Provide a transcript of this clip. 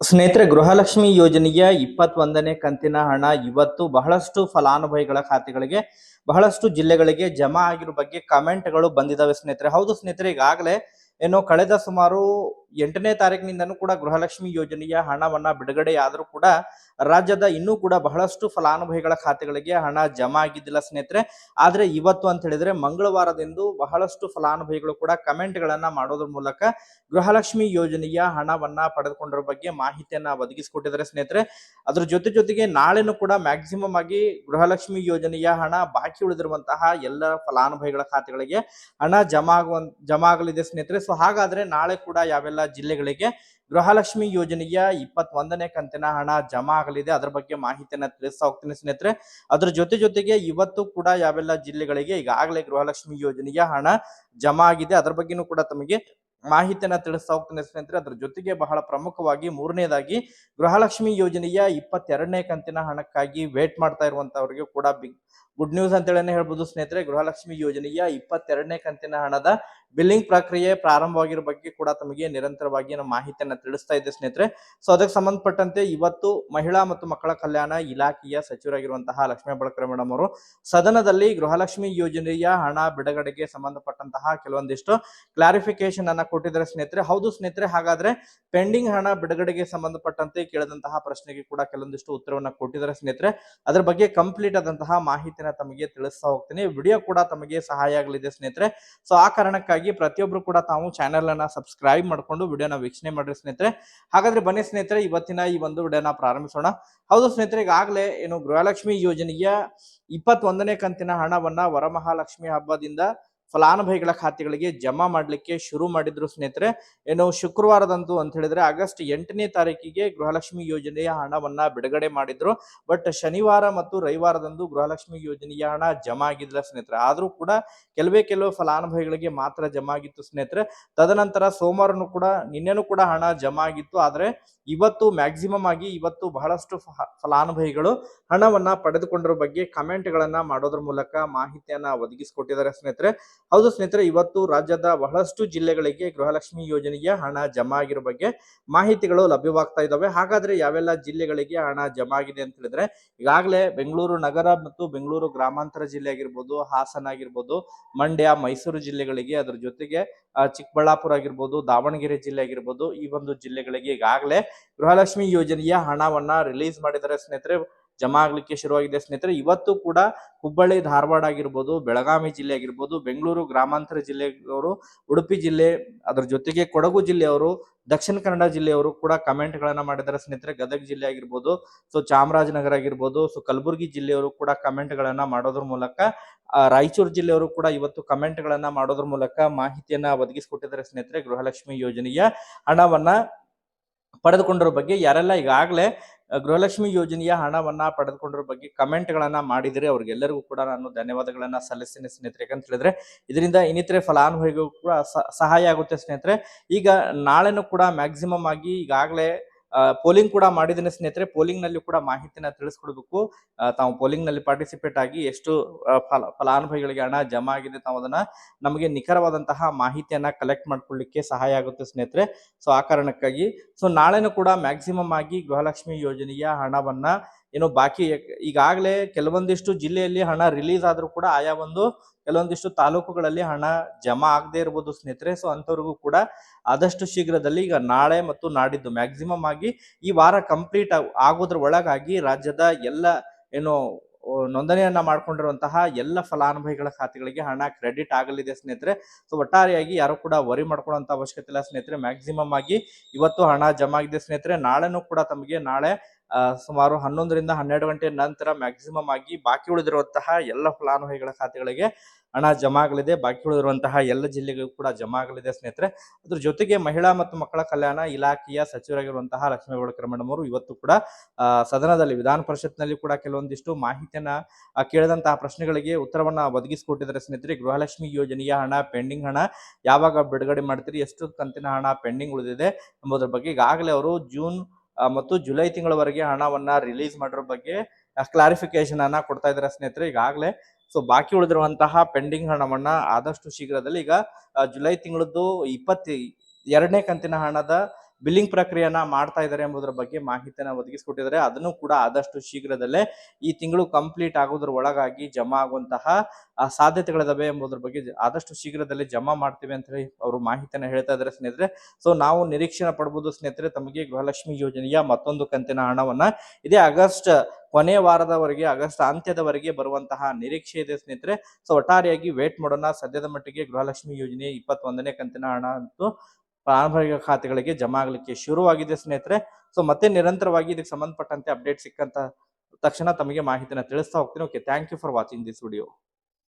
ಸ್ನೇಹಿತರೆ, ಗೃಹಲಕ್ಷ್ಮಿ ಯೋಜನೆಯ ಇಪ್ಪತ್ತೊಂದನೇ ಕಂತಿನ ಹಣ ಇವತ್ತು ಬಹಳಷ್ಟು ಫಲಾನುಭವಿಗಳ ಖಾತೆಗಳಿಗೆ, ಬಹಳಷ್ಟು ಜಿಲ್ಲೆಗಳಿಗೆ ಜಮಾ ಆಗಿರೋ ಬಗ್ಗೆ ಕಮೆಂಟ್ಗಳು ಬಂದಿದಾವೆ ಸ್ನೇಹಿತರೆ. ಹೌದು ಸ್ನೇಹಿತರೆ, ಈಗಾಗಲೇ ಏನೋ ಕಳೆದ ಸುಮಾರು ಎಂಟನೇ ತಾರೀಕಿನಿಂದನೂ ಕೂಡ ಗೃಹಲಕ್ಷ್ಮಿ ಯೋಜನೆಯ ಹಣವನ್ನ ಬಿಡುಗಡೆ ಆದರೂ ಕೂಡ ರಾಜ್ಯದ ಇನ್ನೂ ಕೂಡ ಬಹಳಷ್ಟು ಫಲಾನುಭವಿಗಳ ಖಾತೆಗಳಿಗೆ ಹಣ ಜಮಾ ಆಗಿದ್ದಿಲ್ಲ ಸ್ನೇಹಿತರೆ. ಆದ್ರೆ ಇವತ್ತು ಅಂತ ಹೇಳಿದ್ರೆ ಮಂಗಳವಾರದಂದು ಬಹಳಷ್ಟು ಫಲಾನುಭವಿಗಳು ಕೂಡ ಕಮೆಂಟ್ಗಳನ್ನ ಮಾಡೋದ್ರ ಮೂಲಕ ಗೃಹಲಕ್ಷ್ಮಿ ಯೋಜನೆಯ ಹಣವನ್ನ ಪಡೆದುಕೊಂಡಿರೋ ಬಗ್ಗೆ ಮಾಹಿತಿಯನ್ನ ಒದಗಿಸಿಕೊಟ್ಟಿದ್ದಾರೆ ಸ್ನೇಹಿತರೆ. ಅದ್ರ ಜೊತೆ ಜೊತೆಗೆ ನಾಳೆನೂ ಕೂಡ ಮ್ಯಾಕ್ಸಿಮಮ್ ಆಗಿ ಗೃಹಲಕ್ಷ್ಮಿ ಯೋಜನೆಯ ಹಣ ಬಾಕಿ ಉಳಿದಿರುವಂತಹ ಎಲ್ಲ ಫಲಾನುಭವಿಗಳ ಖಾತೆಗಳಿಗೆ ಹಣ ಜಮಾ ಆಗುವ ಜಮಾ ಆಗಲಿದೆ ಸ್ನೇಹಿತರೆ. ಸೊ ಹಾಗಾದ್ರೆ ನಾಳೆ ಕೂಡ ಯಾವೆಲ್ಲ ಜಿಲ್ಲೆಗಳಿಗೆ ಗೃಹಲಕ್ಷ್ಮಿ ಯೋಜನೆಯ ಇಪ್ಪತ್ತೊಂದನೇ ಕಂತಿನ ಹಣ ಜಮಾ ಆಗಲಿದೆ. ಅದ್ರ ಬಗ್ಗೆ ಮಾಹಿತಿಯನ್ನ ತಿಳಿಸ್ತಾ ಹೋಗ್ತೀನಿ ಸ್ನೇಹಿತರೆ. ಅದ್ರ ಜೊತೆ ಜೊತೆಗೆ ಇವತ್ತು ಕೂಡ ಯಾವೆಲ್ಲ ಜಿಲ್ಲೆಗಳಿಗೆ ಈಗಾಗಲೇ ಗೃಹಲಕ್ಷ್ಮಿ ಯೋಜನೆಯ ಹಣ ಜಮಾ ಆಗಿದೆ. ಅದ್ರ ಬಗ್ಗೆನೂ ಕೂಡ ತಮಗೆ ಮಾಹಿತಿಯನ್ನ ತಿಳಿಸ್ತಾ ಹೋಗ್ತೀನಿ ಸ್ನೇಹಿತರೆ. ಅದ್ರ ಜೊತೆಗೆ ಬಹಳ ಪ್ರಮುಖವಾಗಿ ಮೂರನೇದಾಗಿ ಗೃಹಲಕ್ಷ್ಮಿ ಯೋಜನೆಯ ಇಪ್ಪತ್ತೆರಡನೇ ಕಂತಿನ ಹಣಕ್ಕಾಗಿ ವೇಟ್ ಮಾಡ್ತಾ ಇರುವಂತವ್ರಿಗೆ ಕೂಡ ಗುಡ್ ನ್ಯೂಸ್ ಅಂತ ಹೇಳಿ ಹೇಳ್ಬೋದು ಸ್ನೇಹಿತರೆ. ಗೃಹಲಕ್ಷ್ಮಿ ಯೋಜನೆಯ ಇಪ್ಪತ್ತೆರಡನೇ ಕಂತಿನ ಹಣದ ಬಿಲ್ಲಿಂಗ್ ಪ್ರಕ್ರಿಯೆ ಪ್ರಾರಂಭವಾಗಿರೋ ಬಗ್ಗೆ ಕೂಡ ತಮಗೆ ನಿರಂತರವಾಗಿ ನಮ್ಮ ಮಾಹಿತಿಯನ್ನ ತಿಳಿಸ್ತಾ ಇದೆ ಸ್ನೇಹಿತರೆ. ಸೊ ಅದಕ್ಕೆ ಸಂಬಂಧಪಟ್ಟಂತೆ ಇವತ್ತು ಮಹಿಳಾ ಮತ್ತು ಮಕ್ಕಳ ಕಲ್ಯಾಣ ಇಲಾಖೆಯ ಸಚಿವರಾಗಿರುವಂತಹ ಲಕ್ಷ್ಮೀ ಬಳಕರ ಮೇಡಮ್ ಅವರು ಸದನದಲ್ಲಿ ಗೃಹಲಕ್ಷ್ಮಿ ಯೋಜನೆಯ ಹಣ ಬಿಡುಗಡೆಗೆ ಸಂಬಂಧಪಟ್ಟಂತಹ ಕೆಲವೊಂದಿಷ್ಟು ಕ್ಲಾರಿಫಿಕೇಶನ್ ಅನ್ನ ಕೊಟ್ಟಿದ್ದಾರೆ ಸ್ನೇಹಿತರೆ. ಹೌದು ಸ್ನೇಹಿತರೆ, ಹಾಗಾದ್ರೆ ಪೆಂಡಿಂಗ್ ಹಣ ಬಿಡುಗಡೆಗೆ ಸಂಬಂಧಪಟ್ಟಂತೆ ಕೇಳಿದಂತಹ ಪ್ರಶ್ನೆಗೆ ಕೂಡ ಕೆಲವೊಂದಿಷ್ಟು ಉತ್ತರವನ್ನ ಕೊಟ್ಟಿದ್ದಾರೆ ಸ್ನೇಹಿತರೆ. ಅದರ ಬಗ್ಗೆ ಕಂಪ್ಲೀಟ್ ಆದಂತಹ ಮಾಹಿತಿನ ತಮಗೆ ತಿಳಿಸ್ತಾ ಹೋಗ್ತೀನಿ. ವಿಡಿಯೋ ಕೂಡ ತಮಗೆ ಸಹಾಯ ಆಗಲಿದೆ ಸ್ನೇಹಿತರೆ. ಸೊ ಆ ಕಾರಣಕ್ಕಾಗಿ ಪ್ರತಿಯೊಬ್ರು ಕೂಡ ತಾವು ಚಾನೆಲ್ ಅನ್ನ ಸಬ್ಸ್ಕ್ರೈಬ್ ಮಾಡ್ಕೊಂಡು ವಿಡಿಯೋನ ವೀಕ್ಷಣೆ ಮಾಡ್ರಿ ಸ್ನೇಹಿತರೆ. ಹಾಗಾದ್ರೆ ಬನ್ನಿ ಸ್ನೇಹಿತರೆ, ಇವತ್ತಿನ ಈ ಒಂದು ವಿಡಿಯೋನ ಪ್ರಾರಂಭಿಸೋಣ. ಹೌದು ಸ್ನೇಹಿತರೆ, ಈಗಾಗಲೇ ಏನು ಗೃಹಲಕ್ಷ್ಮಿ ಯೋಜನೆಯ ಇಪ್ಪತ್ತೊಂದನೇ ಕಂತಿನ ಹಣವನ್ನ ವರಮಹಾಲಕ್ಷ್ಮಿ ಹಬ್ಬದಿಂದ ಫಲಾನುಭವಿಗಳ ಖಾತೆಗಳಿಗೆ ಜಮಾ ಮಾಡಲಿಕ್ಕೆ ಶುರು ಮಾಡಿದ್ರು ಸ್ನೇಹಿತರೆ. ಏನು ಶುಕ್ರವಾರದಂದು ಅಂತ ಹೇಳಿದ್ರೆ ಆಗಸ್ಟ್ ಎಂಟನೇ ತಾರೀಕಿಗೆ ಗೃಹಲಕ್ಷ್ಮಿ ಯೋಜನೆಯ ಹಣವನ್ನ ಬಿಡುಗಡೆ ಮಾಡಿದ್ರು. ಬಟ್ ಶನಿವಾರ ಮತ್ತು ರವಿವಾರದಂದು ಗೃಹಲಕ್ಷ್ಮಿ ಯೋಜನೆಯ ಹಣ ಜಮಾ ಆಗಿದ್ರ ಸ್ನೇಹಿತರೆ. ಆದರೂ ಕೂಡ ಕೆಲವೇ ಕೆಲವು ಫಲಾನುಭವಿಗಳಿಗೆ ಮಾತ್ರ ಜಮಾ ಆಗಿತ್ತು ಸ್ನೇಹಿತರೆ. ತದನಂತರ ಸೋಮವಾರನು ಕೂಡ ನಿನ್ನೆನೂ ಕೂಡ ಹಣ ಜಮಾ ಆಗಿತ್ತು. ಆದ್ರೆ ಇವತ್ತು ಮ್ಯಾಕ್ಸಿಮಮ್ ಆಗಿ ಇವತ್ತು ಬಹಳಷ್ಟು ಫಲಾನುಭವಿಗಳು ಹಣವನ್ನ ಪಡೆದುಕೊಂಡಿರೋ ಬಗ್ಗೆ ಕಮೆಂಟ್ ಗಳನ್ನ ಮಾಡೋದ್ರ ಮೂಲಕ ಮಾಹಿತಿಯನ್ನ ಒದಗಿಸಿಕೊಟ್ಟಿದ್ದಾರೆ ಸ್ನೇಹಿತರೆ. ಹೌದು ಸ್ನೇಹಿತರೆ, ಇವತ್ತು ರಾಜ್ಯದ ಬಹಳಷ್ಟು ಜಿಲ್ಲೆಗಳಿಗೆ ಗೃಹಲಕ್ಷ್ಮಿ ಯೋಜನೆಯ ಹಣ ಜಮಾ ಆಗಿರೋ ಬಗ್ಗೆ ಮಾಹಿತಿಗಳು ಲಭ್ಯವಾಗ್ತಾ ಇದ್ದಾವೆ ಹಾಗಾದ್ರೆ ಯಾವೆಲ್ಲ ಜಿಲ್ಲೆಗಳಿಗೆ ಹಣ ಜಮಾ ಆಗಿದೆ ಅಂತ ಹೇಳಿದ್ರೆ, ಈಗಾಗಲೇ ಬೆಂಗಳೂರು ನಗರ ಮತ್ತು ಬೆಂಗಳೂರು ಗ್ರಾಮಾಂತರ ಜಿಲ್ಲೆ ಆಗಿರ್ಬೋದು, ಹಾಸನ ಆಗಿರ್ಬೋದು, ಮಂಡ್ಯ, ಮೈಸೂರು ಜಿಲ್ಲೆಗಳಿಗೆ ಅದರ ಜೊತೆಗೆ ಚಿಕ್ಕಬಳ್ಳಾಪುರ ಆಗಿರ್ಬೋದು, ದಾವಣಗೆರೆ ಜಿಲ್ಲೆ ಆಗಿರ್ಬೋದು, ಈ ಒಂದು ಜಿಲ್ಲೆಗಳಿಗೆ ಈಗಾಗಲೇ ಗೃಹಲಕ್ಷ್ಮಿ ಯೋಜನೆಯ ಹಣವನ್ನ ರಿಲೀಸ್ ಮಾಡಿದ್ದಾರೆ ಸ್ನೇಹಿತರೆ. ಜಮಾ ಆಗ್ಲಿಕ್ಕೆ ಶುರುವಾಗಿದೆ ಸ್ನೇಹಿತರೆ. ಇವತ್ತು ಕೂಡ ಹುಬ್ಬಳ್ಳಿ, ಧಾರವಾಡ ಆಗಿರ್ಬೋದು, ಬೆಳಗಾವಿ ಜಿಲ್ಲೆ ಆಗಿರ್ಬೋದು, ಬೆಂಗಳೂರು ಗ್ರಾಮಾಂತರ ಜಿಲ್ಲೆಯವರು, ಉಡುಪಿ ಜಿಲ್ಲೆ, ಅದರ ಜೊತೆಗೆ ಕೊಡಗು ಜಿಲ್ಲೆಯವರು, ದಕ್ಷಿಣ ಕನ್ನಡ ಜಿಲ್ಲೆಯವರು ಕೂಡ ಕಮೆಂಟ್ ಗಳನ್ನ ಮಾಡಿದ್ದಾರೆ ಸ್ನೇಹಿತರೆ. ಗದಗ ಜಿಲ್ಲೆ ಆಗಿರ್ಬೋದು ಸೊ ಚಾಮರಾಜನಗರ ಆಗಿರ್ಬೋದು ಸೊ ಕಲಬುರಗಿ ಜಿಲ್ಲೆಯವರು ಕೂಡ ಕಮೆಂಟ್ ಗಳನ್ನ ಮಾಡೋದ್ರ ಮೂಲಕ ರಾಯಚೂರು ಜಿಲ್ಲೆಯವರು ಕೂಡ ಇವತ್ತು ಕಮೆಂಟ್ ಗಳನ್ನ ಮಾಡೋದ್ರ ಮೂಲಕ ಮಾಹಿತಿಯನ್ನ ಒದಗಿಸಿಕೊಟ್ಟಿದ್ದಾರೆ ಸ್ನೇಹಿತರೆ. ಗೃಹಲಕ್ಷ್ಮಿ ಯೋಜನೆಯ ಹಣವನ್ನ ಪಡೆದುಕೊಂಡಿರೋ ಬಗ್ಗೆ ಯಾರೆಲ್ಲ ಈಗಾಗಲೇ ಗೃಹಲಕ್ಷ್ಮಿ ಯೋಜನೆಯ ಹಣವನ್ನ ಪಡೆದುಕೊಂಡಿರೋ ಬಗ್ಗೆ ಕಮೆಂಟ್ ಗಳನ್ನ ಮಾಡಿದರೆ. ಅವ್ರಿಗೆಲ್ಲರಿಗೂ ಕೂಡ ನಾನು ಧನ್ಯವಾದಗಳನ್ನ ಸಲ್ಲಿಸ್ತೀನಿ ಸ್ನೇಹಿತರೆ ಯಾಕಂತ ಹೇಳಿದ್ರೆ. ಇದರಿಂದ ಇನ್ನಿತರೆ ಫಲಾನುಭವಿಗೂ ಕೂಡ ಸಹಾಯ ಆಗುತ್ತೆ ಸ್ನೇಹಿತರೆ. ಈಗ ನಾಳೆನೂ ಕೂಡ ಮ್ಯಾಕ್ಸಿಮಮ್ ಆಗಿ ಈಗಾಗಲೇ ಪೋಲಿಂಗ್ ಕೂಡ ಮಾಡಿದ್ದೀನಿ ಸ್ನೇಹಿತರೆ. ಪೋಲಿಂಗ್ನಲ್ಲಿ ಕೂಡ ಮಾಹಿತಿನ ತಿಳಿಸ್ಕೊಡ್ಬೇಕು. ತಾವು ಪೋಲಿಂಗ್ನಲ್ಲಿ ಪಾರ್ಟಿಸಿಪೇಟ್ ಆಗಿ ಎಷ್ಟು ಫಲ, ಫಲಾನುಭವಿಗಳಿಗೆ ಹಣ ಜಮಾ ಆಗಿದೆ ತಾವು ಅದನ್ನ ನಮಗೆ ನಿಖರವಾದಂತಹ ಮಾಹಿತಿಯನ್ನ ಕಲೆಕ್ಟ್ ಮಾಡ್ಕೊಳ್ಳಿಕ್ಕೆ ಸಹಾಯ ಆಗುತ್ತೆ ಸ್ನೇಹಿತರೆ. ಸೊ ಆ ಕಾರಣಕ್ಕಾಗಿ. ಸೊ ನಾಳೆನೂ ಕೂಡ ಮ್ಯಾಕ್ಸಿಮಮ್ ಆಗಿ ಗೃಹಲಕ್ಷ್ಮಿ ಯೋಜನೆಯ ಹಣವನ್ನ ಏನು ಬಾಕಿ ಈಗಾಗಲೇ ಕೆಲವೊಂದಿಷ್ಟು ಜಿಲ್ಲೆಯಲ್ಲಿ ಹಣ ರಿಲೀಸ್ ಆದರೂ ಕೂಡ ಆಯಾ ಒಂದು ಕೆಲವೊಂದಿಷ್ಟು ತಾಲೂಕುಗಳಲ್ಲಿ ಹಣ ಜಮಾ ಆಗದೆ ಇರ್ಬೋದು ಸ್ನೇಹಿತರೆ. ಸೊ ಅಂಥವ್ರಿಗೂ ಕೂಡ ಆದಷ್ಟು ಶೀಘ್ರದಲ್ಲಿ ಈಗ ನಾಳೆ ಮತ್ತು ನಾಡಿದ್ದು ಮ್ಯಾಕ್ಸಿಮಮ್ ಆಗಿ ಈ ವಾರ ಕಂಪ್ಲೀಟ್ ಆಗೋದ್ರ ಒಳಗಾಗಿ ರಾಜ್ಯದ ಎಲ್ಲ ಏನು ನೋಂದಣಿಯನ್ನ ಮಾಡ್ಕೊಂಡಿರುವಂತಹ ಎಲ್ಲ ಫಲಾನುಭವಿಗಳ ಖಾತೆಗಳಿಗೆ ಹಣ ಕ್ರೆಡಿಟ್ ಆಗಲಿದೆ ಸ್ನೇಹಿತರೆ. ಸೊ ಒಟ್ಟಾರೆಯಾಗಿ ಯಾರು ಕೂಡ ವರಿ ಮಾಡ್ಕೊಳ್ಳುವಂತ ಅವಶ್ಯಕತೆ ಇಲ್ಲ ಸ್ನೇಹಿತರೆ. ಮ್ಯಾಕ್ಸಿಮಮ್ ಆಗಿ ಇವತ್ತು ಹಣ ಜಮಾ ಆಗಿದೆ ಸ್ನೇಹಿತರೆ. ನಾಳೆನೂ ಕೂಡ ತಮಗೆ ನಾಳೆ ಸುಮಾರು ಹನ್ನೊಂದರಿಂದ ಹನ್ನೆರಡು ಗಂಟೆ ನಂತರ ಮ್ಯಾಕ್ಸಿಮಮ್ ಆಗಿ ಬಾಕಿ ಉಳಿದಿರುವಂತಹ ಎಲ್ಲ ಫಲಾನುಭವಿಗಳ ಖಾತೆಗಳಿಗೆ ಹಣ ಜಮಾ ಆಗಲಿದೆ ಬಾಕಿ ಉಳಿದಿರುವಂತಹ ಎಲ್ಲ ಜಿಲ್ಲೆಗಳಿಗೂ ಕೂಡ ಜಮಾ ಆಗಲಿದೆ ಸ್ನೇಹಿತರೆ. ಅದ್ರ ಜೊತೆಗೆ ಮಹಿಳಾ ಮತ್ತು ಮಕ್ಕಳ ಕಲ್ಯಾಣ ಇಲಾಖೆಯ ಸಚಿವರಾಗಿರುವಂತಹ ಲಕ್ಷ್ಮೀ ಹೋಳ್ಕರ್ ಮೇಡಮ್ ಅವರು ಇವತ್ತು ಕೂಡ ಸದನದಲ್ಲಿ, ವಿಧಾನ ಪರಿಷತ್ನಲ್ಲಿ ಕೂಡ ಕೆಲವೊಂದಿಷ್ಟು ಮಾಹಿತಿಯನ್ನ ಕೇಳಿದಂತಹ ಪ್ರಶ್ನೆಗಳಿಗೆ ಉತ್ತರವನ್ನ ಒದಗಿಸಿಕೊಟ್ಟಿದ್ದಾರೆ ಸ್ನೇಹಿತರೆ. ಗೃಹಲಕ್ಷ್ಮಿ ಯೋಜನೆಯ ಹಣ, ಪೆಂಡಿಂಗ್ ಹಣ, ಯಾವಾಗ ಬಿಡುಗಡೆ ಮಾಡ್ತೀರಿ, ಎಷ್ಟು ಕಂತಿನ ಹಣ ಪೆಂಡಿಂಗ್ ಉಳಿದಿದೆ ಎಂಬುದರ ಬಗ್ಗೆ ಈಗಾಗಲೇ ಅವರು ಜೂನ್ ಮತ್ತು ಜುಲೈ ತಿಂಗಳವರೆಗೆ ಹಣವನ್ನ ರಿಲೀಸ್ ಮಾಡಿರೋ ಬಗ್ಗೆ ಕ್ಲಾರಿಫಿಕೇಶನ್ ಅನ್ನ ಕೊಡ್ತಾ ಇದ್ದಾರೆ ಸ್ನೇಹಿತರೆ, ಈಗಾಗಲೇ. ಸೊ ಬಾಕಿ ಉಳಿದಿರುವಂತಹ ಪೆಂಡಿಂಗ್ ಹಣವನ್ನ ಆದಷ್ಟು ಶೀಘ್ರದಲ್ಲಿ ಈಗ ಜುಲೈ ತಿಂಗಳದ್ದು ಇಪ್ಪತ್ತಿ, ಎರಡನೇ ಕಂತಿನ ಹಣದ ಬಿಲ್ಲಿಂಗ್ ಪ್ರಕ್ರಿಯೆಯನ್ನ ಮಾಡ್ತಾ ಇದ್ದಾರೆ ಎಂಬುದರ ಬಗ್ಗೆ ಮಾಹಿತಿಯನ್ನ ಒದಗಿಸಿಕೊಟ್ಟಿದ್ದಾರೆ ಅದನ್ನು ಕೂಡ ಆದಷ್ಟು ಶೀಘ್ರದಲ್ಲೇ ಈ ತಿಂಗಳು ಕಂಪ್ಲೀಟ್ ಆಗೋದ್ರ ಒಳಗಾಗಿ ಜಮಾ ಆಗುವಂತಹ ಸಾಧ್ಯತೆಗಳಿದಾವೆ ಎಂಬುದರ ಬಗ್ಗೆ ಆದಷ್ಟು ಶೀಘ್ರದಲ್ಲೇ ಜಮಾ ಮಾಡ್ತೀವಿ ಅಂತ ಹೇಳಿ ಅವರು ಮಾಹಿತಿಯನ್ನ ಹೇಳ್ತಾ ಇದ್ದಾರೆ ಸ್ನೇಹಿತರೆ. ಸೊ ನಾವು ನಿರೀಕ್ಷಣೆ ಪಡಬಹುದು ಸ್ನೇಹಿತರೆ, ತಮಗೆ ಗೃಹಲಕ್ಷ್ಮಿ ಯೋಜನೆಯ ಮತ್ತೊಂದು ಕಂತಿನ ಹಣವನ್ನ ಇದೇ ಆಗಸ್ಟ್ ಕೊನೆಯ ವಾರದವರೆಗೆ, ಆಗಸ್ಟ್ ಅಂತ್ಯದವರೆಗೆ ಬರುವಂತಹ ನಿರೀಕ್ಷೆ ಇದೆ ಸ್ನೇಹಿತರೆ. ಸೊ ಒಟ್ಟಾರೆಯಾಗಿ ವೇಟ್ ಮಾಡೋಣ. ಸದ್ಯದ ಮಟ್ಟಿಗೆ ಗೃಹಲಕ್ಷ್ಮಿ ಯೋಜನೆ ಇಪ್ಪತ್ತೊಂದನೇ ಕಂತಿನ ಹಣ ಅಂತೂ ಫಲಾನುಭವಿಗಳ ಖಾತೆಗಳಿಗೆ ಜಮಾ ಆಗಲಿಕ್ಕೆ ಶುರುವಾಗಿದೆ ಸ್ನೇಹಿತರೆ. ಸೊ ಮತ್ತೆ ನಿರಂತರವಾಗಿ ಇದಕ್ಕೆ ಸಂಬಂಧಪಟ್ಟಂತೆ ಅಪ್ಡೇಟ್ ಸಿಕ್ಕಂತ ತಕ್ಷಣ ತಮಗೆ ಮಾಹಿತಿನ ತಿಳಿಸ್ತಾ ಹೋಗ್ತೀನಿ. Okay thank you for watching this video